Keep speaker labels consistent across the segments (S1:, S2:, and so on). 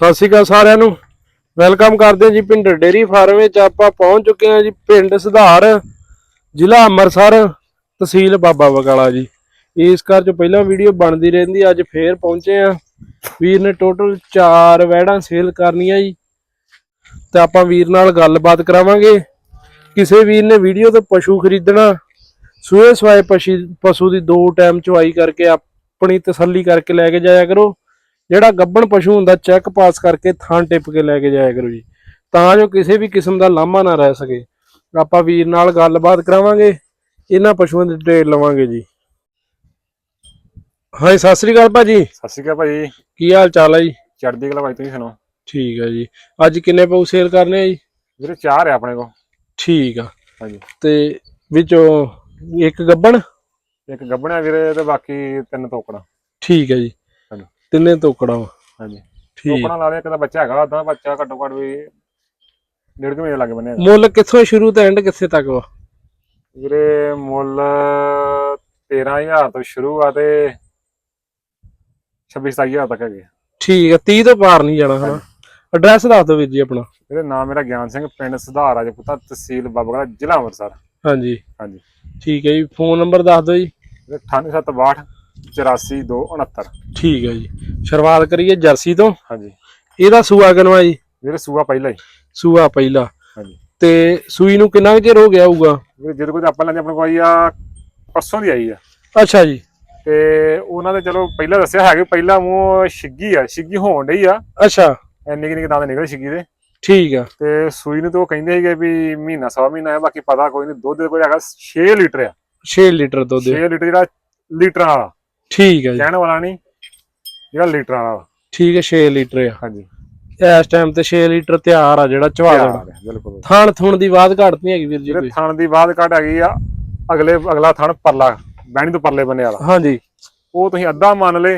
S1: ਸਤਿ ਸ਼੍ਰੀ ਅਕਾਲ ਸਾਰਿਆਂ ਨੂੰ। ਵੈਲਕਮ ਕਰਦੇ ਹਾਂ ਜੀ ਪਿੰਡ ਡੇਰੀ ਫਾਰਮ ਵਿੱਚ। ਆਪਾਂ ਪਹੁੰਚ ਚੁੱਕੇ ਹਾਂ ਜੀ ਪਿੰਡ ਸੁਧਾਰ, ਜ਼ਿਲ੍ਹਾ ਅੰਮ੍ਰਿਤਸਰ, ਤਹਿਸੀਲ ਬਾਬਾ ਬਕਾਲਾ ਜੀ। ਇਸ ਘਰ ਚ ਪਹਿਲਾਂ ਵੀਡੀਓ ਬਣਦੀ ਰਹਿੰਦੀ, ਅੱਜ ਫੇਰ ਪਹੁੰਚੇ ਆ ਵੀਰ ਨੇ ਟੋਟਲ 4 ਵੈੜਾਂ ਸੇਲ ਕਰਨੀਆਂ ਜੀ। ਤੇ ਆਪਾਂ ਵੀਰ ਨਾਲ ਗੱਲਬਾਤ ਕਰਾਵਾਂਗੇ। ਕਿਸੇ ਵੀਰ ਨੇ ਵੀਡੀਓ ਤੋਂ ਪਸ਼ੂ ਖਰੀਦਣਾ, ਸੂਏ ਸਵਾਏ ਪਸ਼ੂ ਦੀ ਦੋ ਟਾਈਮ ਚੁਆਈ ਕਰਕੇ ਆਪਣੀ ਤਸੱਲੀ ਕਰਕੇ ਲੈ ਕੇ ਜਾਇਆ ਕਰੋ। ਜਿਹੜਾ ਗੱਬਣ ਪਸ਼ੂ ਹੁੰਦਾ ਚੈੱਕ ਪਾਸ ਕਰਕੇ ਥਾਂ ਟਿਪ ਕੇ ਲੈ ਕੇ ਜਾਇਆ ਕਰੋ ਜੀ। ਤਾਂ ਜੋ ਕਿਸੇ ਵੀ ਕਿਸਮ ਦਾ ਲਾਮਾ ਨਾ ਰਹਿ ਸਕੇ। ਆਪਾਂ ਵੀਰ ਨਾਲ ਗੱਲਬਾਤ ਕਰਾਵਾਂਗੇ ਇਹਨਾਂ ਪਸ਼ੂਆਂ ਦੀ ਡਿਟੇਲ ਲਵਾਂਗੇ ਜੀ। ਹਾਂ ਸਤਿ ਸ੍ਰੀ ਅਕਾਲ ਭਾਜੀ।
S2: ਸਤਿ ਸ਼੍ਰੀ ਅਕਾਲ ਭਾਜੀ।
S1: ਕੀ ਹਾਲ ਚਾਲ ਹੈ ਜੀ?
S2: ਚੜ੍ਹਦੀ ਕਲਾ ਭਾਈ ਤੁਸੀਂ ਸੁਣਾਓ?
S1: ਠੀਕ ਹੈ ਜੀ। ਅੱਜ ਕਿੰਨੇ ਪਊ ਸੇਲ ਕਰਨੇ ਆ ਜੀ?
S2: ਵੀਰੇ ਚਾਰ ਹੈ ਆਪਣੇ ਕੋਲ।
S1: ਠੀਕ ਆ।
S2: ਹਾਂਜੀ।
S1: ਤੇ ਵਿੱਚੋਂ ਇੱਕ ਗੱਬਣ?
S2: ਇੱਕ ਗੱਬਣਿਆ ਵੀਰੇ ਤੇ ਬਾਕੀ ਤਿੰਨ ਤੋਕੜਾ।
S1: ਠੀਕ ਹੈ ਜੀ। ਤਿੰਨੇ ਤੋਕੜਾ ਵਾ।
S2: ਹਾਂਜੀ।
S1: ਠੀਕ।
S2: ਤੋਕੜਾ ਲਾ ਲਿਆ ਇੱਕ ਤਾਂ ਬੱਚਾ ਹੈਗਾ ਉਹਦਾ ਬੱਚਾ ਘੱਟੋ ਘੱਟ ਵੀ ਡੇਢ ਕੁ ਮਹੀਨੇ ਲੱਗ ਬੰਨੇ
S1: ਮੁੱਲ ਕਿੱਥੋਂ ਸ਼ੁਰੂ ਤੋਂ ਐਂਡ ਕਿੱਥੇ ਤੱਕ ਵਾ?
S2: ਵੀਰੇ ਮੁੱਲ 13000 ਤੋਂ ਸ਼ੁਰੂ ਆ ਤੇ 26 27000 ਤੱਕ ਹੈਗੇ
S1: ਠੀਕ ਆ 30 ਤੋਂ ਪਾਰ ਨਹੀਂ ਜਾਣਾ ਹਨਾ। ਐਡਰੈਸ ਦੱਸ ਦਿਓ ਵੀਰ ਜੀ ਆਪਣਾ।
S2: ਵੀਰੇ ਨਾਮ ਮੇਰਾ ਗਿਆਨ ਸਿੰਘ ਪਿੰਡ ਸੁਧਾਰ ਰਾਜਪੂਤਾ ਤਹਿਸੀਲ ਬਾਬਾ ਜ਼ਿਲ੍ਹਾ ਅੰਮ੍ਰਿਤਸਰ।
S1: ਹਾਂਜੀ।
S2: ਹਾਂਜੀ।
S1: ਠੀਕ ਹੈ ਜੀ ਫੋਨ ਨੰਬਰ ਦੱਸ ਦਿਓ ਜੀ।
S2: ਵੀਰੇ 98762 84269
S1: ਠੀਕ ਹੈ ਜੀ। ਸ਼ੁਰੂਆਤ ਕਰੀਏ ਜਰਸੀ ਤੋਂ।
S2: ਹਾਂਜੀ।
S1: ਇਹਦਾ ਸੂਆ ਕਿਨਵਾ ਜੀ?
S2: ਵੀਰੇ ਸੂਆ ਪਹਿਲਾ ਹੀ।
S1: ਸੂਆ ਪਹਿਲਾ।
S2: ਹਾਂਜੀ।
S1: ਤੇ ਸੂਈ ਨੂੰ ਕਿੰਨਾ ਚਿਰ ਹੋ ਗਿਆ ਹੋਊਗਾ?
S2: ਵੀਰੇ ਜਦੋਂ ਕੋਈ ਆਪਾਂ ਲੈਂਦੇ ਆਪਣੇ ਕੋਲ ਆਈ ਆ ਪਰਸੋਂ ਦੀ ਆਈ ਆ।
S1: ਅੱਛਾ ਜੀ।
S2: ਤੇ ਉਹਨਾਂ ਦੇ ਚਲੋ ਪਹਿਲਾਂ ਦੱਸਿਆ ਹੈਗੇ ਪਹਿਲਾਂ ਮੂੰਹ ਛਿੱਗੀ ਆ ਛਿੱਗੀ ਹੋਣ ਡਈ ਆ।
S1: ਅੱਛਾ।
S2: ਇੰਨੇ ਕਿ ਨਿਕ ਦੰਦ ਨਿਕਲੇ ਛਿੱਗੀ ਦੇ।
S1: ਠੀਕ ਆ।
S2: ਤੇ ਸੂਈ ਨੂੰ ਤਾਂ ਉਹ ਕਹਿੰਦੇ ਸੀਗੇ ਵੀ ਮਹੀਨਾ ਸਵਾ ਮਹੀਨਾ ਹੈ ਬਾਕੀ ਪਤਾ ਕੋਈ ਨਹੀਂ ਦੁੱਧ ਦੇ ਕੋਈ ਹੈਗਾ 6 ਲੀਟਰ ਆ।
S1: 6 ਲੀਟਰ ਦੁੱਧ।
S2: 6 ਲੀਟਰ ਜਿਹੜਾ ਲੀਟਰਾਂ ਵਾਲਾ।
S1: ਠੀਕ ਹੈ ਜੀ।
S2: ਕਹਿਣ ਵਾਲਾ ਨਹੀਂ ਜਿਹੜਾ ਲੀਟਰਾਂ ਵਾਲਾ।
S1: ਠੀਕ ਹੈ 6 ਲੀਟਰ ਆ।
S2: ਹਾਂਜੀ।
S1: ਇਸ ਟਾਈਮ ਤੇ 6 ਲੀਟਰ ਤਿਆਰ ਆ ਜਿਹੜਾ ਚਵਾ ਦੇਣਾ।
S2: ਬਿਲਕੁਲ।
S1: ਥਣ ਥੁਣ ਦੀ ਬਾਤ ਘੱਟ ਨਹੀਂ ਹੈਗੀ ਵੀਰ ਜੀ ਕੋਈ।
S2: ਥਣ ਦੀ ਬਾਅਦ ਕੱਢ ਹੈਗੀ ਆ ਅਗਲੇ ਅਗਲਾ ਥਣ ਪਰਲਾ ਬਹਿਣੀ ਤੋਂ ਪਰਲੇ ਬੰਨੇ ਵਾਲਾ
S1: ਹਾਂਜੀ।
S2: ਉਹ ਤੁਸੀਂ ਅੱਧਾ ਮੰਨ ਲੇ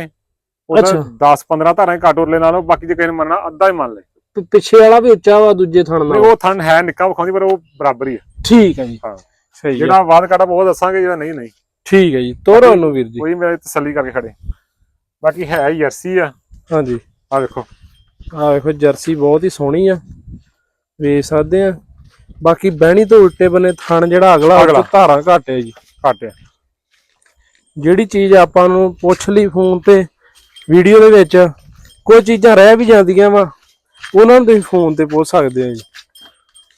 S2: ਉਹਦਾ
S1: ਅੱਛਾ।
S2: 10 15 ਧਾਰਾਂ ਘੱਟ ਉਰਲੇ ਨਾਲੋਂ ਬਾਕੀ ਜੇ ਕਿਸੇ ਨੇ ਮੰਨਣਾ ਅੱਧਾ ਹੀ ਮੰਨ ਲੇ
S1: ਪਿੱਛੇ ਵਾਲਾ ਵੀ ਉੱਚਾ ਵਾ ਦੂਜੇ ਥਣ ਨਾਲ।
S2: ਉਹ ਥਣ ਹੈ ਨਿੱਕਾ ਵਿਖਾਉਂਦੀ ਪਰ ਉਹ ਬਰਾਬਰ ਹੀ ਹੈ
S1: ਠੀਕ ਹੈ ਜੀ।
S2: ਹਾਂ।
S1: ਸਹੀ
S2: ਜਿਹੜਾ ਬਾਅਦ ਕੱਢਾ ਉਹ ਦੱਸਾਂਗੇ ਜਿਹੜਾ ਨਹੀਂ ਨਹੀਂ।
S1: ਠੀਕ ਹੈ ਜੀ ਤੋਰੋ ਉਹਨੂੰ ਵੀਰ ਜੀ।
S2: ਕੋਈ ਮੇਰੇ ਤਸੱਲੀ ਕਰਕੇ ਖੜੇ। ਬਾਕੀ ਹੈ ਹੀ ਜਰਸੀ ਆ।
S1: ਹਾਂਜੀ।
S2: ਆ ਵੇਖੋ
S1: ਆ ਵੇਖੋ ਜਰਸੀ ਬਹੁਤ ਹੀ ਸੋਹਣੀ ਆ। ਵੇਖ ਸਕਦੇ ਆ। ਬਾਕੀ ਬਹਿਣੀ ਤੋਂ ਉਲਟੇ ਬੰਨੇ ਥਣ ਜਿਹੜਾ ਅਗਲਾ ਉਹ। ਧਾਰਾਂ ਘੱਟ ਹੈ ਜੀ।
S2: ਘੱਟ
S1: ਜਿਹੜੀ ਚੀਜ਼ ਆਪਾਂ ਨੂੰ ਪੁੱਛ ਲਈ ਫੋਨ ਤੇ ਵੀਡੀਓ ਦੇ ਵਿੱਚ ਕੋਈ ਚੀਜ਼ਾਂ ਰਹਿ ਵੀ ਜਾਂਦੀਆਂ ਵਾ ਉਹਨਾਂ ਨੂੰ ਤੁਸੀਂ ਫੋਨ ਤੇ ਪੁੱਛ ਸਕਦੇ ਆ ਜੀ।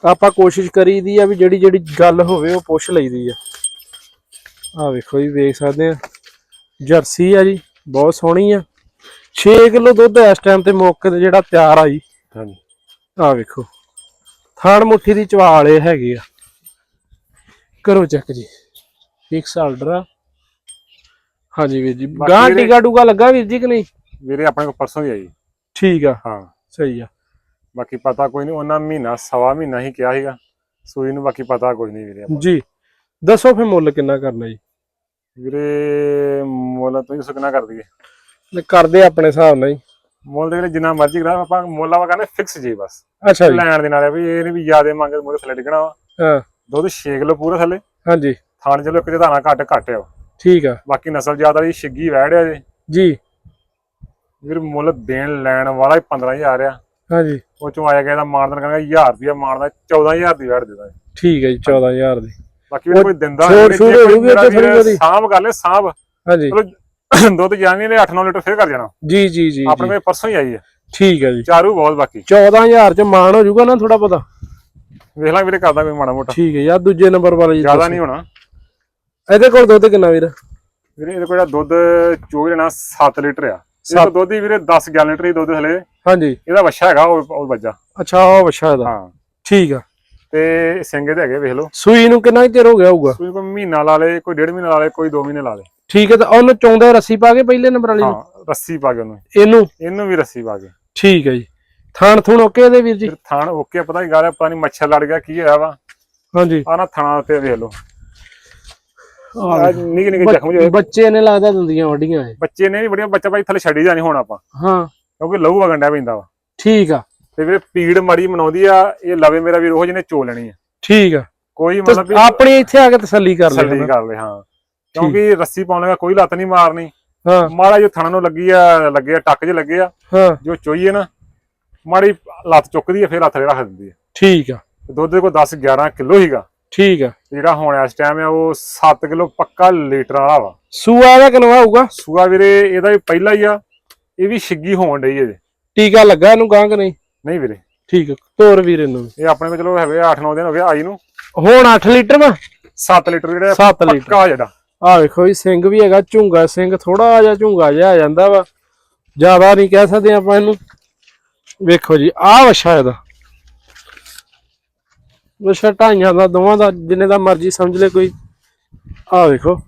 S1: ਆਪਾਂ ਕੋਸ਼ਿਸ਼ ਕਰੀਦੀ ਆ ਵੀ ਜਿਹੜੀ ਜਿਹੜੀ ਗੱਲ ਹੋਵੇ ਉਹ ਪੁੱਛ ਲਈਦੀ ਆ। ਆ ਵੇਖੋ ਜੀ ਵੇਖ ਸਕਦੇ ਆ। ਜਰਸੀ ਆ ਜੀ ਬਹੁਤ ਸੋਹਣੀ ਆ। 6 ਕਿਲੋ ਦੁੱਧ ਇਸ ਟਾਈਮ ਤੇ ਮੌਕੇ ਤੇ ਜਿਹੜਾ ਤਿਆਰ ਆ ਜੀ।
S2: ਹਾਂਜੀ।
S1: ਆ ਵੇਖੋ ਥਾਣ ਮੁੱਠੀ ਦੀ ਚਵਾਲੇ ਹੈਗੇ ਆ। ਕਰੋ ਚੈੱਕ ਜੀ ਫਿਕਸ ਆਰਡਰ ਆ। ਹਾਂਜੀ ਵੀਰ ਜੀ
S2: ਬਾਕੀ
S1: ਗਾਂ ਟੀਕਾ ਟੂਕਾ ਲੱਗਾ ਵੀਰ ਜੀ ਕਿ ਨਹੀਂ?
S2: ਵੀਰੇ ਆਪਣੇ ਕੋਲ ਪਰਸੋਂ ਹੀ ਆਈ
S1: ਠੀਕ ਆ।
S2: ਹਾਂ।
S1: ਸਹੀ ਆ।
S2: ਬਾਕੀ ਪਤਾ ਕੋਈ ਨਹੀਂ ਉਹਨਾਂ ਮਹੀਨਾ ਸਵਾ ਮਹੀਨਾ ਹੀ ਕਿਹਾ ਸੀਗਾ। ਸੂਈ ਨੂੰ ਬਾਕੀ ਪਤਾ ਕੋਈ ਨਹੀਂ ਵੀਰੇ ਆਪਾਂ।
S1: ਜੀ ਦੱਸੋ ਫੇ ਮੁੱਲ ਕਿੰਨਾ ਕਰਨਾ ਜੀ?
S2: ਵੀਰੇ ਮੁੱਲ ਤੁਸੀਂ ਸੁਕਣਾ ਕਰ ਦਈਏ।
S1: ਲੈ ਕਰਦੇ ਆਪਣੇ ਹਿਸਾਬ ਨਾਲ ਜੀ
S2: ਮੁੱਲ ਦੇ ਵੀਰੇ ਜਿੰਨਾ ਮਰਜ਼ੀ ਕਰਾ ਆਪਾਂ ਮੁੱਲ ਆਵਾ ਕਹਿੰਦੇ ਫਿਕਸ ਜੀ ਬਸ।
S1: ਅੱਛਾ ਜੀ।
S2: ਲੈਣ ਦੇ ਨਾਲ ਆ ਵੀ ਇਹ ਨਹੀਂ ਵੀ ਜ਼ਿਆਦੇ ਮੰਗੇ ਮੁੱਲ ਥੱਲੇ ਡਿੱਗਣਾ ਵਾ।
S1: ਹਾਂ।
S2: ਦੁੱਧ 6 ਕਿਲੋ ਪੂਰਾ ਥੱਲੇ।
S1: ਹਾਂਜੀ।
S2: ਥਾਣ ਚਲੋ ਇੱਕ ਜਦਾਨਾ ਘੱਟ ਘੱਟ ਆ।
S1: ਠੀਕ ਆ।
S2: ਬਾਕੀ ਨਸਲ ਜ਼ਿਆਦਾ ਦੀ ਛਿੱਗੀ ਵਹਿੜਿਆ ਜੇ।
S1: ਜੀ।
S2: ਵੀਰ ਮੁੱਲ ਦੇਣ ਲੈਣ ਵਾਲਾ ਹੀ 15000 ਆ।
S1: ਹਾਂਜੀ।
S2: ਉਹ ਚੋਂ ਆਇਆ ਗਿਆ ਦਾ ਮਾਰਦਨ ਕਹਿੰਦਾ 1000 ਰੁਪਿਆ ਮਾਰਦਾ 14000 ਦੀ ਵੜ ਦਿੰਦਾ
S1: ਠੀਕ ਹੈ ਜੀ 14000 ਦੀ।
S2: ਬਾਕੀ ਵੀ ਕੋਈ ਦਿੰਦਾ
S1: ਛੋੜ
S2: ਨਹੀਂ,
S1: ਛੂੜ ਹੋ
S2: ਮੇਰਾ
S1: ਉੱਥੇ ਥੋੜ੍ਹੀ
S2: ਵੀਰ
S1: ਬਹੁਤੀ।
S2: ਸਾਂਭ ਕਰ ਲੈ ਸਾਂਭ।
S1: ਹਾਂਜੀ।
S2: ਚਲੋ ਦੁੱਧ ਜਾਣੀ ਨੇ 8-9 ਲੀਟਰ ਫੇਰ ਕਰ ਜਾਣਾ।
S1: ਜੀ ਜੀ ਜੀ
S2: ਆਪਣੇ। ਕੋਲ ਪਰਸੋਂ ਹੀ ਆਈ ਹੈ।
S1: ਠੀਕ ਹੈ ਜੀ।
S2: ਚਾਰੂ ਬਹੁਤ ਬਾਕੀ।
S1: 14000 ਚ ਮਾਨ ਹੋ ਜਾਊਗਾ ਨਾ ਥੋੜਾ ਪਤਾ
S2: ਵੇਖ ਲਾਂ ਵੀਰੇ ਕਰਦਾ ਕੋਈ ਮਾੜਾ ਮੋਟਾ।
S1: ਠੀਕ ਹੈ ਯਾਰ ਦੂਜੇ ਨੰਬਰ ਵਾਲਾ ਜੀ
S2: ਜ਼ਿਆਦਾ। ਨਹੀਂ ਹੋਣਾ।
S1: ਇਹਦੇ ਕੋਲ ਦੁੱਧ ਕਿੰਨਾ ਵੀਰ?
S2: ਵੀਰੇ ਇਹਦੇ ਕੋਲ ਦੁੱਧ ਚੋਗ ਲੈਣਾ 7 ਲੀਟਰ ਆ। ਇਹ ਤੋਂ ਦੁੱਧ ਹੀ ਵੀਰੇ 10 11 ਲੀਟਰ ਹੀ ਦੁੱਧ ਹਲੇ।
S1: ਹਾਂਜੀ।
S2: ਇਹਦਾ ਵੱਛਾ ਹੈਗਾ ਉਹ ਉਹ ਵੱਜਾ।
S1: ਅੱਛਾ ਉਹ ਵਛਾ ਇਹਦਾ।
S2: ਹਾਂ।
S1: ਠੀਕ ਆ।
S2: ਤੇ ਸਿੰਗੇ ਦੇ ਹੈਗੇ ਵੇਖ ਲਓ।
S1: ਸੂਈ ਨੂੰ ਕਿੰਨਾ ਚਿਰ ਹੋ ਗਿਆ ਹੋਊਗਾ?
S2: ਕੋਈ ਕੋਈ ਮਹੀਨਾ ਲਾ ਲੇ ਕੋਈ ਡੇਢ ਮਹੀਨਾ ਲਾ ਲੇ ਕੋਈ 2 ਮਹੀਨੇ ਲਾ ਲੇ।
S1: ਠੀਕ ਹੈ ਤਾਂ ਉਹਨੂੰ ਚੌਂਦਾ ਰੱਸੀ ਪਾ ਕੇ ਪਹਿਲੇ ਨੰਬਰ ਵਾਲੀ ਨੂੰ?
S2: ਹਾਂ ਰੱਸੀ ਪਾ ਕੇ ਉਹਨੂੰ।
S1: ਇਹਨੂੰ?
S2: ਇਹਨੂੰ ਵੀ ਰੱਸੀ ਪਾ ਕੇ।
S1: ਠੀਕ ਹੈ ਜੀ। ਥਾਣ ਥੁਣ ਓਕੇ ਇਹਦੇ ਵੀਰ ਜੀ?
S2: ਥਾਣ ਓਕੇ ਪਤਾ ਕੀ ਗੱਲ ਹੈ ਪਤਾ ਨਹੀਂ ਮੱਛਰ ਲੜ ਗਿਆ ਕੀ ਹੋਇਆ ਵਾ।
S1: ਹਾਂਜੀ।
S2: ਆ ਨਾ ਥਾਣਾ ਉੱਤੇ ਵੇਖ ਲਓ। ਨਿੱਕੇ ਨਿੱਕੇ ਜ਼ਖਮ
S1: ਬੱਚੇ ਨੇ ਲੱਗਦਾ ਦੰਦੀਆਂ ਵੱਡੀਆਂ
S2: ਬੱਚੇ ਨੇ ਵੀ ਬੜੀਆਂ ਬੱਚਾ ਭਾਈ ਥੱਲੇ ਛੱਡੀ ਜਾਣੀ ਹੁਣ ਆਪਾਂ।
S1: ਹਾਂ।
S2: ਕਿਉਂਕਿ ਲਹੂ ਵਗਣ ਡਿਆ ਪੈਂਦਾ ਵਾ।
S1: ਠੀਕ ਆ।
S2: ਤੇ ਵੀਰੇ ਪੀੜ ਮੜੀ ਮਨਾਉਂਦੀ ਆ ਇਹ ਲਵੇ ਮੇਰਾ ਵੀਰ ਉਹ ਜਿਹਨੇ ਚੋ ਲੈਣੀ ਆ।
S1: ਠੀਕ ਆ।
S2: ਕੋਈ ਮਤਲਬ ਵੀ
S1: ਆਪਣੀ ਇੱਥੇ ਆ ਕੇ ਤਸੱਲੀ ਕਰ ਲੈ
S2: ਤਸੱਲੀ ਕਰ ਲੈ ਹਾਂ। ਕਿਉਂਕਿ ਰੱਸੀ ਪਾਉਣ ਲੱਗਾ ਕੋਈ ਲੱਤ ਨਹੀਂ ਮਾਰਨੀ।
S1: ਹਾਂ।
S2: ਮਾੜਾ ਜੋ ਥਣਾ ਨੂੰ ਲੱਗੀ ਆ ਲੱਗੇ ਆ ਟੱਕ ਜੇ ਲੱਗੇ ਆ।
S1: ਹਾਂ।
S2: ਜੋ ਚੋਈਏ ਨਾ ਮਾੜੀ ਲੱਤ ਚੁੱਕਦੀ ਹੈ ਫਿਰ ਹੱਥ ਰੱਖ ਦਿੰਦੀ ਹੈ
S1: ਠੀਕ ਆ।
S2: ਦੁੱਧ ਦੇ ਕੋਲ 10 11 ਕਿਲੋ ਹੀਗਾ
S1: ਠੀਕ ਆ।
S2: ਜਿਹੜਾ ਹੁਣ ਇਸ ਟਾਈਮ ਹੈ ਉਹ 7 ਕਿਲੋ ਪੱਕਾ ਲੀਟਰ ਵਾਲਾ ਵਾ।
S1: ਸੂਆ ਦਾ ਕਿਨਵਾ ਹੋਊਗਾ
S2: ਸੂਆ ਵੀਰੇ ਇਹਦਾ ਵੀ ਪਹਿਲਾ ਹੀ ਆ। ਇਹ ਵੀ ਛਿੱਗੀ ਹੋਣ ਡਈ ਹੈ ਜੀ।
S1: ਟੀਕਾ ਲੱਗਾ ਇਹਨੂੰ ਗਾਂ ਕਿ ਨਹੀਂ?
S2: ਨਹੀਂ ਵੀਰੇ।
S1: ਠੀਕ ਆ ਤੋਰ ਵੀਰ ਵੀ।
S2: ਇਹ ਆਪਣੇ ਕੋਲ ਚਲੋ ਹੈਗੇ 8-9 ਦਿਨ ਹੋ ਗਏ ਆਈ ਨੂੰ।
S1: ਹੁਣ 8 ਲੀਟਰ ਵਾ?
S2: 7 ਲੀਟਰ ਜਿਹੜਾ
S1: 7 ਲੀਟਰ।
S2: ਪੱਕਾ ਜਿਹੜਾ।
S1: ਆ ਵੇਖੋ ਜੀ ਸਿੰਘ ਵੀ ਹੈਗਾ ਝੁੰਗਾ ਸਿੰਘ ਥੋੜਾ ਜਿਹਾ ਝੁੰਗਾ ਜਿਹਾ ਆ ਜਾਂਦਾ ਵਾ। ਜ਼ਿਆਦਾ ਨਹੀਂ ਕਹਿ ਸਕਦੇ ਆਪਾਂ ਇਹਨੂੰ। ਵੇਖੋ ਜੀ ਆਹ ਵਛਾ ਇਹਦਾ। ਵਛਾ ਢਾਈਆਂ ਦਾ ਦੋਵਾਂ ਦਾ ਜਿੰਨੇ ਦਾ ਮਰਜ਼ੀ ਸਮਝ ਲੈ ਕੋਈ। ਆ ਵੇਖੋ।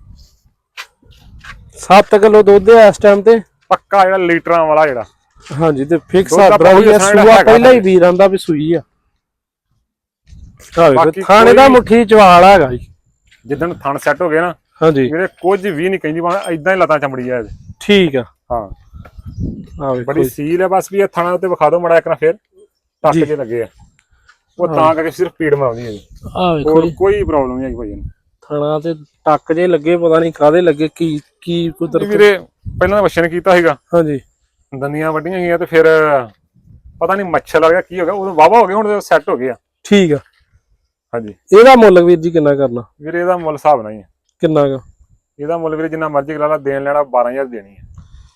S1: 7 ਕਿਲੋ ਦੁੱਧ ਹੈ ਇਸ ਟਾਈਮ ਤੇ।
S2: ਪੱਕਾ ਜਿਹੜਾ ਲੀਟਰਾਂ ਵਾਲਾ ਜਿਹੜਾ।
S1: ਹਾਂਜੀ ਤੇ ਫਿਕਸ
S2: ਦੁੱਧ
S1: ਆਰਡਰ ਵੀ ਆ
S2: ਪਾਊਡਰ ਸਾਡਾ
S1: ਸੂਆ
S2: ਹੈਗਾ
S1: ਪਹਿਲਾਂ ਹੀ ਵੀਰਾਂ ਦਾ ਵੀ ਸੂਈ ਆ।
S2: ਬਾਕੀ
S1: ਥਾਣੇ ਦਾ
S2: ਕੋਈ-
S1: ਮੁੱਠੀ ਚਵਾਲ ਹੈਗਾ ਜੀ।
S2: ਜਿੱਦਣ ਥਣ ਸੈੱਟ ਹੋ ਗਏ ਨਾ
S1: ਹਾਂਜੀ।
S2: ਵੀਰੇ ਕੁਝ ਵੀ ਨਹੀਂ ਕਹਿੰਦੀ ਬਣਾ ਇਦਾਂ ਹੀ ਲਤਾਂ ਚਮੜੀ ਆ ਇਹਦੇ
S1: ਠੀਕ ਆ।
S2: ਹਾਂ।
S1: ਆ ਵੇਖੋ
S2: ਬੜੀ
S1: ਜੀ।
S2: ਸੀਲ ਹੈ ਬਸ ਵੀ ਇਹ ਥਣਾ ਉੱਤੇ ਵਿਖਾ ਦਿਓ ਮੜਾ ਇੱਕ ਨਾ ਫੇਰ। ਟੱਕ
S1: ਜੀ।
S2: ਜੇ ਲੱਗੇ ਆ। ਉਹ ਤਾਂ ਕਰਕੇ ਸਿਰਫ ਪੀੜ ਮਰਾਉਂਦੀ ਹੈ ਜੀ।
S1: ਆ ਵੇਖੋ
S2: ਹੋਰ
S1: ਜੀ।
S2: ਕੋਈ ਪ੍ਰੋਬਲਮ ਨਹੀਂ ਆਈ ਭਾਈ ਇਹਨੂੰ।
S1: ਥਣਾ ਤੇ ਟੱਕ ਜੇ ਲੱਗੇ ਪਤਾ ਨਹੀਂ ਕਾਦੇ ਲੱਗੇ ਕੀ ਕੀ ਕੁਦਰਤ
S2: ਵੀਰੇ ਪਹਿਲਾਂ ਤਾਂ ਕੀਤਾ ਸੀਗਾ।
S1: ਹਾਂਜੀ।
S2: ਦੰਦੀਆਂ ਵੱਡੀਆਂ ਗਈਆਂ ਤੇ ਫਿਰ ਪਤਾ ਨਹੀਂ ਮੱਛਰ ਲੱਗ ਗਿਆ ਕੀ ਹੋ ਗਿਆ ਉਦੋਂ ਵਾਵਾ ਹੋ ਗਿਆ ਹੁਣ ਸੈੱਟ ਹੋ ਗਿਆ
S1: ਠੀਕ ਆ।
S2: ਹਾਂਜੀ।
S1: ਇਹਦਾ ਮੁੱਲ ਵੀਰ ਜੀ ਕਿੰਨਾ ਕਰਨਾ?
S2: ਵੀਰੇ ਇਹਦਾ ਮੁੱਲ ਹਿਸਾਬ ਨਹੀਂ ਹੈ
S1: ਕਿੰਨਾ ਗਾ
S2: ਇਹਦਾ ਮੁੱਲ ਵੀਰੇ ਜਿੰਨਾ ਮਰਜ਼ੀ ਕਰਾ ਲਾ ਦੇਣ ਲੈਣਾ 12000 ਦੇਣੀ ਹੈ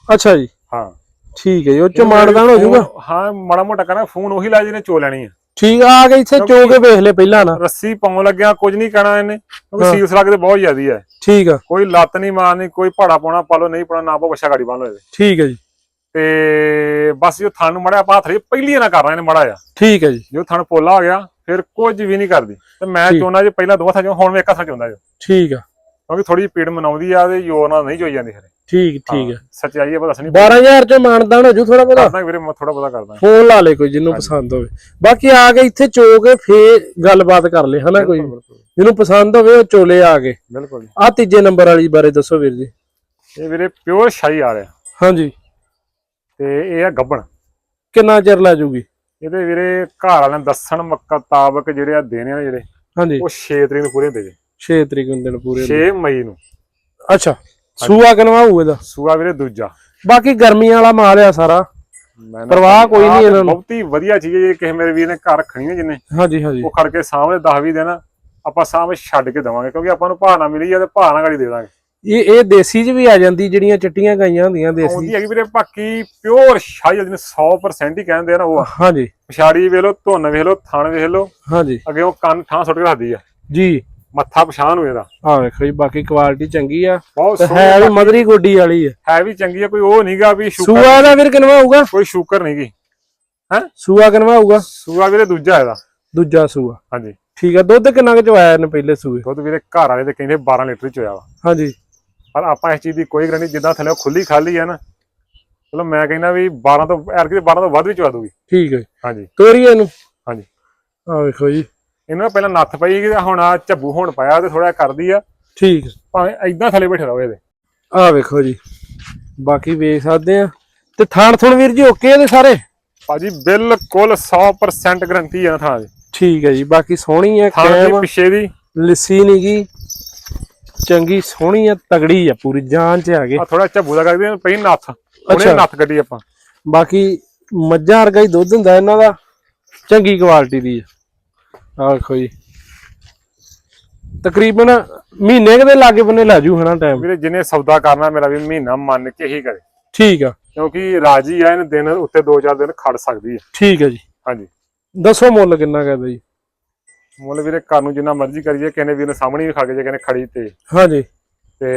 S1: ਅੱਛਾ ਜੀ।
S2: ਹਾਂ।
S1: ਠੀਕ ਹੈ ਜੀ ਉਹ ਚ ਮਾਨਦਾਨ ਹੋ ਜਾਊਗਾ?
S2: ਹਾਂ ਮਾੜਾ ਮੋਟਾ ਕਰਨਾ ਫੋਨ ਉਹੀ ਲਾ ਜਿਹਨੇ ਚੋ ਲੈਣੀ ਹੈ
S1: ਠੀਕ ਆ ਆ ਕੇ ਇੱਥੇ ਚੋ ਕੇ ਵੇਖ ਲੈ ਪਹਿਲਾਂ ਨਾ।
S2: ਰੱਸੀ ਪਾਉਣ ਲੱਗਿਆ ਕੁਝ ਨਹੀਂ ਕਹਿਣਾ ਇਹਨੇ। ਕਿਉਂਕਿ। ਸੀਲਸ ਲੱਗਦੇ ਬਹੁਤ ਜ਼ਿਆਦੀ ਹੈ
S1: ਠੀਕ ਆ।
S2: ਕੋਈ ਲੱਤ ਨਹੀਂ ਮਾਰਨੀ ਕੋਈ ਭਾੜਾ ਪਾਉਣਾ ਪਾ ਲਓ ਨਹੀਂ ਪਾਉਣਾ ਨਾ ਪਾਓ ਵਛਾ ਗਾੜੀ ਬੰਨ ਇਹਦੇ।
S1: ਠੀਕ ਹੈ ਜੀ।
S2: ਤੇ ਬਸ ਜੋ ਥਣ ਮੜਿਆ ਆਪਾਂ ਹੱਥ ਲਈ ਪਹਿਲੀ ਨਾ ਕਰਨਾ ਇਹਨੇ ਮੜਾ ਆ
S1: ਠੀਕ ਹੈ ਜੀ।
S2: ਜੋ ਥਣ ਪੋਲਾ ਹੋ ਗਿਆ ਫਿਰ ਕੁਝ ਵੀ ਨਹੀਂ ਕਰਦੀ। ਤੇ ਮੈਂ। ਚੋਣਾ ਜੇ ਪਹਿਲਾਂ ਦੋ ਹੱਥਾਂ ਚੋਂ ਹੁਣ ਇੱਕ ਹੱਥਾਂ ਚੋਂਦਾ ਜੋ।
S1: ਠੀਕ ਆ।
S2: ਕਿਉਂਕਿ ਥੋੜੀ ਪੀੜ ਮਨਾਉਂਦੀ ਆ ਤੇ ਜ਼ੋਰ ਨਾਲ ਨਹੀਂ ਚੋਈ ਜਾਂਦੀ ਹਰੇ
S1: ਠੀਕ ਠੀਕ ਹੈ
S2: ਸੱਚਾਈ ਹੈ ਪਰ ਦੱਸਣੀ
S1: 12000 ਚ ਮਾਨਦਾਨ ਹੋ ਜੂ ਥੋੜਾ ਬਹੁਤਾ?
S2: ਕਰਦਾ ਵੀਰੇ ਮੈਂ ਥੋੜਾ ਬਹੁਤਾ ਕਰਦਾ।
S1: ਫੋਨ ਲਾ ਲੈ ਕੋਈ ਜਿਹਨੂੰ ਪਸੰਦ ਹੋਵੇ। ਬਾਕੀ ਆ ਕੇ ਇੱਥੇ ਚੋ ਕੇ ਫੇਰ ਗੱਲਬਾਤ ਕਰ ਲੈ ਹਨਾ ਕੋਈ? ਜਿਹਨੂੰ ਪਸੰਦ ਹੋਵੇ ਉਹ ਚੋਲੇ ਆ ਕੇ
S2: ਬਿਲਕੁਲ।
S1: ਆ ਤੀਜੇ ਨੰਬਰ ਵਾਲੀ ਬਾਰੇ ਦੱਸੋ ਵੀਰ ਜੀ।
S2: ਇਹ ਵੀਰੇ ਪਿਓਰ ਸ਼ਾਹੀ ਆ ਰਿਹਾ।
S1: ਹਾਂਜੀ।
S2: ਤੇ ਇਹ ਆ ਗੱਬਣ।
S1: ਕਿੰਨਾ ਚਿਰ ਲੈ ਜੂਗੀ?
S2: ਇਹਦੇ ਵੀਰੇ ਘਰ ਵਾਲਿਆਂ ਨੇ ਦੱਸਣ ਮੁਤਾਬਕ ਜਿਹੜੇ ਆ ਦੇਣੇ ਆ ਜਿਹੜੇ
S1: ਹਾਂਜੀ।
S2: ਉਹ 6 ਤਰੀਕ ਨੂੰ ਪੂਰੇ ਹੁੰਦੇ ਜੇ।
S1: 6 ਤਰੀਕ ਨੂੰ ਦਿਨ ਪੂਰੇ
S2: 6 ਮਈ ਨੂੰ।
S1: ਅੱਛਾ ਸੂਆ ਕਨਵਾਊ ਇਹਦਾ?
S2: ਸੂਆ ਵੀਰੇ ਦੂਜਾ।
S1: ਬਾਕੀ ਗਰਮੀਆਂ ਵਾਲਾ ਮਾਲ ਆ ਸਾਰਾ। ਪਰਵਾਹ ਕੋਈ ਨਹੀਂ ਇਹਨਾਂ ਨੂੰ।
S2: ਬਹੁਤੀ ਵਧੀਆ ਚੀਜ਼ ਹੈ ਜੇ ਕਿਸੇ ਮੇਰੇ ਵੀਰ ਨੇ ਘਰ ਰੱਖਣੀ ਹੈ ਜਿੰਨੇ।
S1: ਹਾਂਜੀ ਹਾਂਜੀ।
S2: ਉਹ ਖੜ ਕੇ ਸਾਹਮਣੇ 10 20 ਦਿਨ ਆਪਾਂ ਸਾਹਮਣੇ ਛੱਡ ਕੇ ਦੇਵਾਂਗੇ ਕਿਉਂਕਿ ਆਪਾਂ ਨੂੰ ਨਾ ਮਿਲੀ ਆ ਤੇ ਨਾਲ ਗਾੜੀ ਦੇ ਦਾਂਗੇ।
S1: ਇਹ ਇਹ ਦੇਸੀ ਚ ਵੀ ਆ ਜਾਂਦੀ ਜਿਹੜੀਆਂ ਚਿੱਟੀਆਂ ਗਾਈਆਂ ਹੁੰਦੀਆਂ ਦੇਸੀ।
S2: ਆਉਂਦੀ ਹੈਗੀ ਵੀਰੇ ਬਾਕੀ ਪਿਓਰ ਸ਼ਾਹੀ ਜਿਹਨੇ 100% ਹੀ ਕਹਿੰਦੇ ਆ ਨਾ ਉਹ।
S1: ਹਾਂਜੀ।
S2: ਪਛਾੜੀ ਵੇਖ ਲਓ ਧੁੰਨ ਵੇਖ ਲਓ ਥਣ ਵੇਖ ਲਓ।
S1: ਹਾਂਜੀ।
S2: ਅੱਗੇ ਉਹ ਕੰਨ ਠਾਂ ਸੁੱਟ ਕੇ ਰੱਖਦੀ ਆ।
S1: ਜੀ।
S2: ਮੱਥਾ ਪਛਾਣ ਹੋਏ ਦਾ
S1: ਆ ਵੇਖੋ ਜੀ ਬਾਕੀ ਕੁਆਲਿਟੀ ਚੰਗੀ ਆ।
S2: ਬਹੁਤ
S1: ਤੇ ਹੈ ਵੀ ਮਦਰੀ ਗੋਡੀ ਵਾਲੀ ਆ।
S2: ਹੈ ਵੀ ਚੰਗੀ ਆ ਕੋਈ ਉਹ ਨਹੀਂਗਾ ਵੀ ਸ਼ੂਗਰ
S1: ਸੂਆ ਦਾ ਫਿਰ ਕਨਵਾਊਗਾ?
S2: ਕੋਈ ਸ਼ੂਗਰ ਨਹੀਂਗੀ
S1: ਸੂਆ ਕਨਵਾਊਗਾ?
S2: ਸੂਆ ਵੀਰੇ ਦੂਜਾ ਇਹਦਾ।
S1: ਦੂਜਾ ਸੂਆ।
S2: ਹਾਂਜੀ।
S1: ਠੀਕ ਆ ਦੁੱਧ ਕਿੰਨਾ ਕੁ ਚਵਾਇਆ ਇਹਨੇ ਪਹਿਲੇ ਸੂਏ?
S2: ਦੁੱਧ ਵੀਰੇ ਘਰ ਵਾਲੇ ਦੇ ਕਹਿੰਦੇ 12 ਲੀਟਰ ਚ ਹੋਇਆ ਵਾ।
S1: ਹਾਂਜੀ।
S2: ਪਰ ਆਪਾਂ ਇਸ ਚੀਜ਼ ਦੀ ਕੋਈ ਗਰੰਟੀ ਜਿੱਦਾਂ ਥੱਲੇ ਖੁੱਲੀ ਖਾਲੀ ਆ ਨਾ ਚਲੋ ਮੈਂ ਕਹਿੰਦਾ ਵੀ 12 ਤੋਂ ਐਰਕੀ 12 ਤੋਂ ਵੱਧ ਵੀ ਚਵਾ ਦੂਗੀ
S1: ਠੀਕ ਹੈ।
S2: ਹਾਂਜੀ।
S1: ਤੋਰੀਏ ਇਹਨੂੰ।
S2: ਹਾਂਜੀ।
S1: ਆ ਵੇਖੋ ਜੀ।
S2: ਇਹਨਾਂ ਪਹਿਲਾਂ ਨੱਥ ਪਈ ਕਿ ਹੁਣ ਆ ਝੱਬੂ ਹੁਣ ਪਾਇਆ ਤੇ ਥੋੜਾ ਕਰਦੀ ਆ।
S1: ਠੀਕ।
S2: ਭਾਵੇਂ ਐਦਾਂ ਥੱਲੇ ਬੈਠੇ ਰਹੋ ਇਹਦੇ।
S1: ਆ ਵੇਖੋ ਜੀ। ਬਾਕੀ ਵੇਖ ਸਕਦੇ ਆ। ਤੇ ਥਾਣ ਥੁਣ ਵੀਰ ਜੀ ਓਕੇ ਇਹਦੇ ਸਾਰੇ?
S2: ਭਾਜੀ ਬਿਲਕੁਲ 100% ਗਰੰਟੀ ਆ ਥਾਂ ਦੀ।
S1: ਠੀਕ ਹੈ ਜੀ ਬਾਕੀ ਸੋਹਣੀ
S2: ਦੀ
S1: ਕੈਮ
S2: ਪਿੱਛੇ ਦੀ।
S1: ਲਿੱਸੀ ਨੀਗੀ। ਚੰਗੀ ਸੋਹਣੀ ਆ ਤਗੜੀ ਆ ਪੂਰੀ ਜਾਨ ਚ ਆ ਗਏ
S2: ਆ ਥੋੜਾ ਝੱਬੂ ਦਾ ਕਰਦੇ ਪਈ ਨੱਥ। ਉਹਨੇ। ਨੱਥ ਕੱਢੀ ਆਪਾਂ।
S1: ਬਾਕੀ ਮੱਝਾਂ ਵਰਗਾ ਹੀ ਦੁੱਧ ਹੁੰਦਾ ਇਹਨਾਂ ਦਾ ਚੰਗੀ ਕੁਆਲਿਟੀ ਦੀ ਆ। ਆਹ ਵੇਖੋ ਜੀ। ਤਕਰੀਬਨ ਮਹੀਨੇ ਕੁ ਦੇ ਲਾਗੇ ਬੰਨੇ ਲੈ ਜੂ ਹਨਾ ਟਾਈਮ
S2: ਵੀਰੇ ਜਿਹਨੇ ਸੌਦਾ ਕਰਨਾ ਮੇਰਾ ਵੀ ਮਹੀਨਾ ਮੰਨ ਕੇ ਹੀ ਕਰੇ।
S1: ਠੀਕ ਆ।
S2: ਕਿਉਂਕਿ ਰਾਜੀ ਆ ਇਹਨੇ ਦਿਨ ਉੱਤੇ 2-4 ਦਿਨ ਖੜ ਸਕਦੀ ਹੈ
S1: ਠੀਕ ਹੈ ਜੀ।
S2: ਹਾਂਜੀ।
S1: ਦੱਸੋ ਮੁੱਲ ਕਿੰਨਾ ਕਰਦਾ ਜੀ
S2: ਮੁੱਲ ਵੀਰੇ ਘਰ ਨੂੰ ਜਿੰਨਾ ਮਰਜ਼ੀ ਕਰੀਏ ਕਹਿੰਦੇ ਵੀਰ ਨੇ ਸਾਹਮਣੇ ਵੀ ਖਾ ਕੇ ਜੇ ਕਹਿੰਦੇ ਖੜੀ ਤੇ।
S1: ਹਾਂਜੀ।
S2: ਤੇ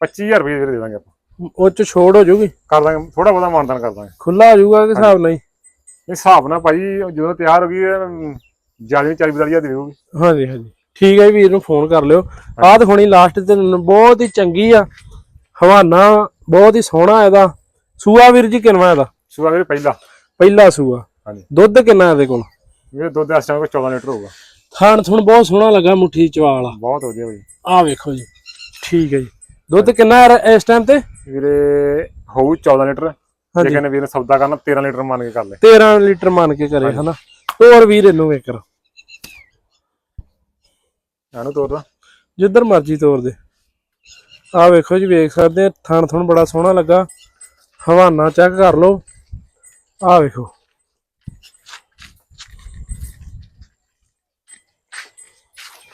S2: 25000 ਰੁਪਏ ਵੀਰੇ ਦੇ ਦਾਂਗੇ ਆਪਾਂ।
S1: ਉਹ ਚ ਛੋੜ ਹੋ ਜੂਗੀ?
S2: ਕਰ ਦਾਂਗੇ ਥੋੜਾ ਬਹੁਤਾ ਮਾਨਦਾਨ ਕਰ ਦਾਂਗੇ।
S1: ਖੁੱਲਾ ਹੋ ਜੂਗਾ ਕਿ ਹਿਸਾਬ ਨਹੀਂ?
S2: ਇਹ ਹਿਸਾਬ ਨਾਲ ਭਾਜੀ ਜਦੋਂ ਤਿਆਰ ਹੋ ਗਈ 40 40000 ਦੇ ਦੇਊਗੀ
S1: ਹਾਂਜੀ ਹਾਂਜੀ। ਠੀਕ ਹੈ ਵੀਰ ਨੂੰ ਫੋਨ ਕਰ ਲਿਓ। ਆਹ ਦਿਖਾਉਣੀ ਲਾਸਟ ਤੇ ਬਹੁਤ ਹੀ ਚੰਗੀ ਆ। ਹਵਾਨਾ ਬਹੁਤ ਹੀ ਸੋਹਣਾ ਇਹਦਾ। ਸੂਆ ਵੀਰ ਜੀ ਕਿੰਨਾ ਇਹਦਾ?
S2: ਸੂਆ ਵੀਰੇ ਪਹਿਲਾ।
S1: ਪਹਿਲਾ ਸੂਆ।
S2: ਹਾਂਜੀ।
S1: ਦੁੱਧ ਕਿੰਨਾ ਇਹਦੇ ਕੋਲ?
S2: ਵੀਰੇ ਦੁੱਧ ਇਸ ਟਾਈਮ 14 ਲੀਟਰ ਹੋਊਗਾ।
S1: ਥਾਣ ਥੁਣ ਬਹੁਤ ਸੋਹਣਾ ਲੱਗਾ ਮੁੱਠੀ ਚਵਾਲ ਆ
S2: ਬਹੁਤ ਵਧੀਆ ਭਾਜੀ
S1: ਆਹ ਵੇਖੋ ਜੀ ਠੀਕ ਹੈ ਜੀ। ਦੁੱਧ ਕਿੰਨਾ ਹੈ ਇਸ ਟਾਈਮ ਤੇ?
S2: ਵੀਰੇ ਹੋਊ 14 ਲੀਟਰ। ਕਹਿੰਦੇ ਵੀਰ ਨੇ ਸੌਦਾ ਕਰਨਾ 13 ਲੀਟਰ ਮੰਨ ਕੇ ਕਰ ਲੈ।
S1: 13 ਲੀਟਰ ਮੰਨ ਕੇ ਕਰੇ ਹਨਾ? ਹੋਰ ਵੀਰ ਇਹਨੂੰ ਵੇਕਰ
S2: ਇਹਨੂੰ ਤੋਰਦਾ
S1: ਜਿੱਧਰ ਮਰਜ਼ੀ ਤੋਰ ਦੇ। ਆਹ ਵੇਖੋ ਜੀ ਵੇਖ ਸਕਦੇ ਆ ਥਣ ਥਣ ਬੜਾ ਸੋਹਣਾ ਲੱਗਾ। ਹਵਾਨਾ ਚੈੱਕ ਕਰ ਲਓ। ਆਹ ਵੇਖੋ।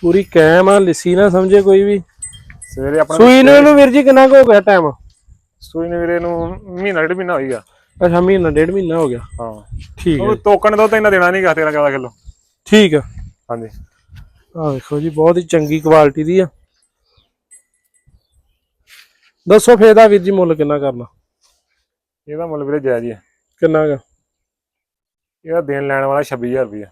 S1: ਪੂਰੀ ਕੈਮ ਆ ਲਿੱਸੀ ਨਾ ਸਮਝੇ ਕੋਈ ਵੀ।
S2: ਸਵੇਰੇ ਆਪਣਾ
S1: ਸੂਈ ਨੂੰ ਇਹਨੂੰ ਵੀਰ ਜੀ ਕਿੰਨਾ ਕੁ ਹੋ ਗਿਆ ਟਾਈਮ
S2: ਸੂਈ ਨੇ ਵੀਰੇ ਨੂੰ ਮਹੀਨਾ ਡੇਢ ਮਹੀਨਾ ਹੋਈਗਾ
S1: ਅੱਛਾ ਮਹੀਨਾ ਡੇਢ ਮਹੀਨਾ ਹੋ ਗਿਆ।
S2: ਹਾਂ।
S1: ਠੀਕ ਹੈ।
S2: ਉਹ ਟੋਕਨ ਦੋ ਤਾਂ ਇਹਨਾਂ ਦੇਣਾ ਨਹੀਂਗਾ 13 14 ਕਿਲੋ।
S1: ਠੀਕ ਆ।
S2: ਹਾਂਜੀ।
S1: ਆ ਵੇਖੋ ਜੀ ਬਹੁਤ ਹੀ ਚੰਗੀ ਕੁਆਲਿਟੀ ਦੀ ਆ। ਦੱਸੋ ਫੇਦਾ ਵੀਰ ਜੀ ਮੁੱਲ ਕਿੰਨਾ ਕਰਨਾ?
S2: ਇਹਦਾ ਮੁੱਲ ਵੀਰੇ ਜਾਇਜ਼ ਹੀ ਹੈ
S1: ਕਿੰਨਾ ਗਾ
S2: ਇਹਦਾ ਦੇਣ ਲੈਣ ਵਾਲਾ 26000 ਰੁਪਏ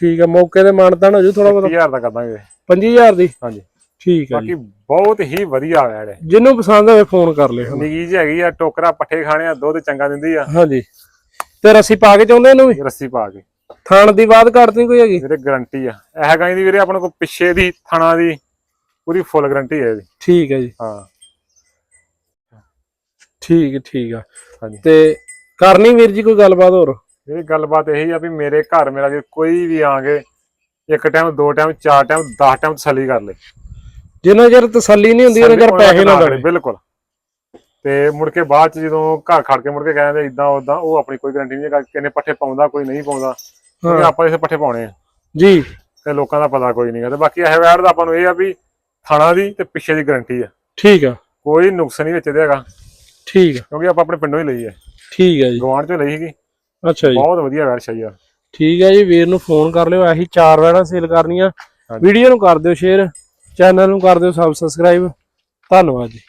S1: ਠੀਕ ਆ ਮੌਕੇ ਤੇ ਮਾਨਤਾਨ ਹੋ ਜੂ ਥੋੜਾ ਬਹੁਤਾ?
S2: 20000 ਦਾ ਕਰ ਦਾਂਗੇ।
S1: 25000 ਦੀ?
S2: ਹਾਂਜੀ।
S1: ਠੀਕ ਜੀ
S2: ਬਾਕੀ ਬਹੁਤ ਹੀ ਵਧੀਆ ਆ ਜਿਹੜੇ
S1: ਜਿਹਨੂੰ ਪਸੰਦ ਹੋਵੇ ਫੋਨ ਕਰ ਲਿਓ।
S2: ਨਿੱਗੀ ਜਿਹੀ ਹੈਗੀ ਆ ਟੋਕਰਾ ਪੱਠੇ ਖਾਣੇ ਆ ਦੁੱਧ ਚੰਗਾ ਦਿੰਦੀ ਆ।
S1: ਹਾਂਜੀ। ਤੇ ਰੱਸੀ ਪਾ ਕੇ ਚਾਹੁੰਦੇ ਇਹਨੂੰ ਵੀ?
S2: ਰੱਸੀ ਪਾ ਕੇ।
S1: ਥਾਣ ਦੀ ਬਾਤ ਕਰਦੀ ਕੋਈ ਹੈਗੀ?
S2: ਵੀਰੇ ਗਾਰੰਟੀ ਆ। ਇਹ ਗਾਂ ਦੀ ਵੀਰੇ ਆਪਣੇ ਕੋਲ ਪਿੱਛੇ ਦੀ ਥਣਾ ਦੀ ਪੂਰੀ ਫੁੱਲ ਗਾਰੰਟੀ ਹੈ ਇਹਦੀ।
S1: ਠੀਕ ਹੈ ਜੀ।
S2: ਹਾਂ।
S1: ਠੀਕ ਹੈ, ਠੀਕ ਆ।
S2: ਹਾਂਜੀ।
S1: ਤੇ ਕਰਨੀ ਵੀਰ ਜੀ ਕੋਈ ਗੱਲਬਾਤ ਹੋਰ?
S2: ਇਹ ਗੱਲਬਾਤ ਇਹੀ ਆ ਵੀ ਮੇਰੇ ਘਰ ਮੇਰਾ ਜੇ ਕੋਈ ਵੀ ਆਗੇ ਇੱਕ ਟਾਈਮ ਦੋ ਟਾਈਮ ਚਾਰ ਟਾਈਮ 10 ਟਾਈਮ ਤਸੱਲੀ ਕਰ ਲੈ।
S1: ਜਿੰਨਾ ਚਿਰ ਤਸੱਲੀ ਨਹੀਂ ਹੁੰਦੀ ਉਹਨਾਂ ਚਿਰ ਪੈਸੇ ਨਾ ਦੇਣੇ
S2: ਬਿਲਕੁਲ। ਤੇ ਮੁੜ ਕੇ ਬਾਅਦ ਚ ਜਦੋਂ ਘਰ ਖੜ ਕੇ ਮੁੜ ਕੇ ਕਹਿੰਦੇ ਇਦਾਂ ਉਦਾਂ ਉਹ ਆਪਣੀ ਕੋਈ ਗਾਰੰਟੀ ਨਹੀਂ ਹੈ ਕਿੰਨੇ ਪੱਠੇ ਪਾਉਂਦਾ ਕੋਈ ਨਹੀਂ ਪਾਉਂਦਾ। ਕਿਉਂਕਿ ਆਪਾਂ ਇਸੇ ਪੱਠੇ ਪਾਉਣੇ ਆ।
S1: ਜੀ।
S2: ਤੇ ਲੋਕਾਂ ਦਾ ਪਤਾ ਕੋਈ ਨਹੀਂਗਾ ਤੇ ਬਾਕੀ ਇਹ ਵੈੜ ਦਾ ਆਪਾਂ ਨੂੰ ਇਹ ਆ ਵੀ ਥਾਣਾ ਦੀ ਤੇ ਪਿੱਛੇ ਦੀ ਗਾਰੰਟੀ ਆ।
S1: ਠੀਕ ਆ।
S2: ਕੋਈ ਨੁਕਸ ਨਹੀਂ ਵਿੱਚ ਇਹਦੇ ਹੈਗਾ।
S1: ਠੀਕ ਆ।
S2: ਕਿਉਂਕਿ ਆਪਾਂ ਆਪਣੇ ਪਿੰਡੋਂ ਹੀ ਲਈ ਹੈ
S1: ਠੀਕ ਹੈ ਜੀ।
S2: ਗਵਾਂਢ ਚੋਂ ਲਈ ਸੀਗੀ।
S1: ਅੱਛਾ ਜੀ।
S2: ਬਹੁਤ ਵਧੀਆ ਵੈੜ ਸ਼ਾਈ ਆ।
S1: ਠੀਕ ਹੈ ਜੀ ਵੀਰ ਨੂੰ ਫੋਨ ਕਰ ਲਿਓ ਇਹੀ ਚਾਰ ਵੈੜਾਂ ਸੇਲ ਕਰਨੀਆਂ। ਵੀਡੀਓ ਨੂੰ ਕਰ ਦਿਓ ਸ਼ੇਅਰ ਚੈਨਲ ਨੂੰ ਕਰ ਦਿਓ ਸਬਸਕ੍ਰਾਈਬ ਧੰਨਵਾਦ ਜੀ।